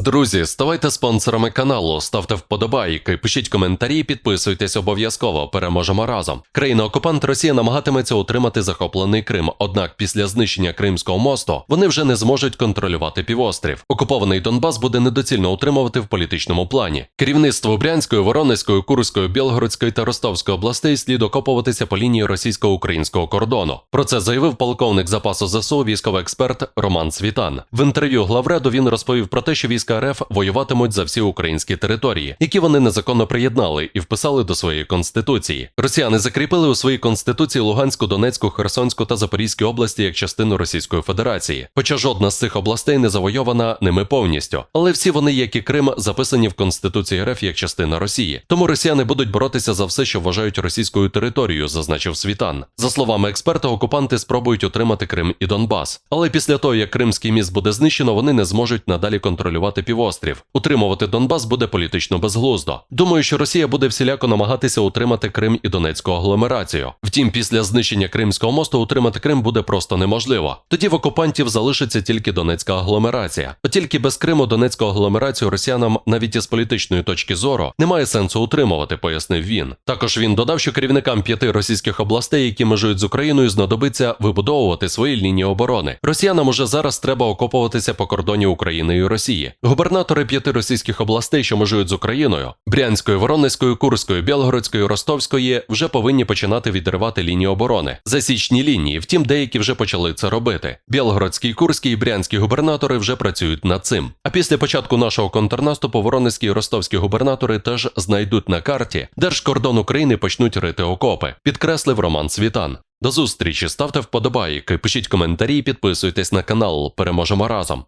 Друзі, ставайте спонсорами каналу, ставте вподобайки, пишіть коментарі, підписуйтесь обов'язково. Переможемо разом. Країна-окупант Росія намагатиметься утримати захоплений Крим. Однак після знищення Кримського мосту вони вже не зможуть контролювати півострів. Окупований Донбас буде недоцільно утримувати в політичному плані. Керівництво Брянської, Воронезької, Курської, Білгородської та Ростовської областей слід окопуватися по лінії російсько-українського кордону. Про це заявив полковник запасу ЗСУ, військовий експерт Роман Світан. В інтерв'ю главреду він розповів про те, що війська РФ воюватимуть за всі українські території, які вони незаконно приєднали і вписали до своєї конституції. Росіяни закріпили у своїй конституції Луганську, Донецьку, Херсонську та Запорізьку області як частину Російської Федерації. Хоча жодна з цих областей не завойована ними повністю, але всі вони, як і Крим, записані в конституції РФ як частина Росії. Тому росіяни будуть боротися за все, що вважають російською територією, зазначив Світан. За словами експерта, окупанти спробують утримати Крим і Донбас. Але після того, як Кримський міст буде знищено, вони не зможуть надалі контролювати півострів. Утримувати Донбас буде політично безглуздо. Думаю, що Росія буде всіляко намагатися утримати Крим і Донецьку агломерацію. Втім, після знищення Кримського мосту утримати Крим буде просто неможливо. Тоді в окупантів залишиться тільки Донецька агломерація. От тільки без Криму Донецьку агломерацію росіянам навіть із політичної точки зору немає сенсу утримувати, пояснив він. Також він додав, що керівникам п'яти російських областей, які межують з Україною, знадобиться вибудовувати свої лінії оборони. Росіянам уже зараз треба окопуватися по кордоні України і Росії. Губернатори п'яти російських областей, що межують з Україною Брянської, Воронезької, Курської, Білгородської, Ростовської, вже повинні починати відривати лінії оборони. Засічні лінії, втім, деякі вже почали це робити. Білгородський, Курський і Брянський губернатори вже працюють над цим. А після початку нашого контрнаступу Воронезькі і Ростовські губернатори теж знайдуть на карті, де ж кордон України почнуть рити окопи, підкреслив Роман Світан. До зустрічі, ставте вподобайки, пишіть коментарі, підписуйтесь на канал. Переможемо разом.